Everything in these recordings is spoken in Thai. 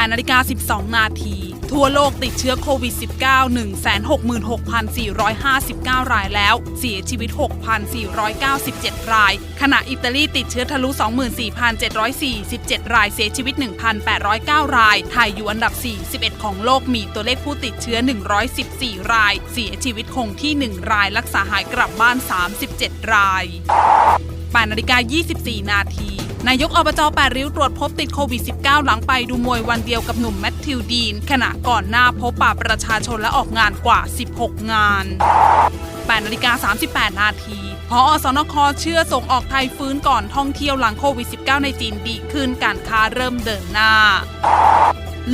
8นาฬิกา12 นาที ทั่วโลกติดเชื้อโควิด -19 166,459 รายแล้ว เสียชีวิต 6,497 ราย ขณะอิตาลีติดเชื้อทะลุ 24,747 ราย เสียชีวิต 1,809 ราย ไทยอยู่อันดับ 41 ของโลก มีตัวเลขผู้ติดเชื้อ 114 ราย เสียชีวิตคงที่ 1 ราย รักษาหายกลับบ้าน 37 ราย 8นาฬิกา24 นาทีนายกอบจแปดริ้วตรวจพบติดโควิด -19 หลังไปดูมวยวันเดียวกับหนุ่มแมทธิวดีน ขณะก่อนหน้าพบปะประชาชนและออกงานกว่า 16 งาน8นาฬิกา38 นาทีพออสนคเชื่อส่งออกไทยฟื้นก่อนท่องเที่ยวหลังโควิด -19 ในจีนดีขึ้นการค้าเริ่มเดินหน้า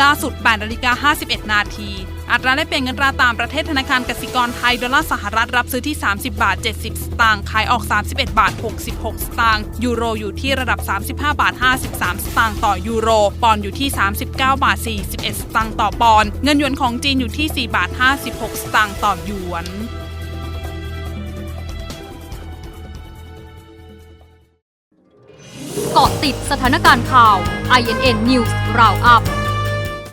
ล่าสุด8นาฬิกา51 นาที อัตราแลกเปลี่ยนเงินตราต่างประเทศธนาคารกสิกรไทย ดอลลาร์สหรัฐรับซื้อที่ 30 บาท 70 สตางค์ขายออก 31 บาท 66 สตางค์ยูโรอยู่ที่ระดับ 35 บาท 53 สตางค์ต่อยูโร ปอนด์อยู่ที่ 39 บาท 41 สตางค์ต่อปอนด์เงินหยวนของจีนอยู่ที่ 4 บาท 56 สตางค์ต่อหยวนเกาะติดสถานการณ์ข่าว INN News Roundup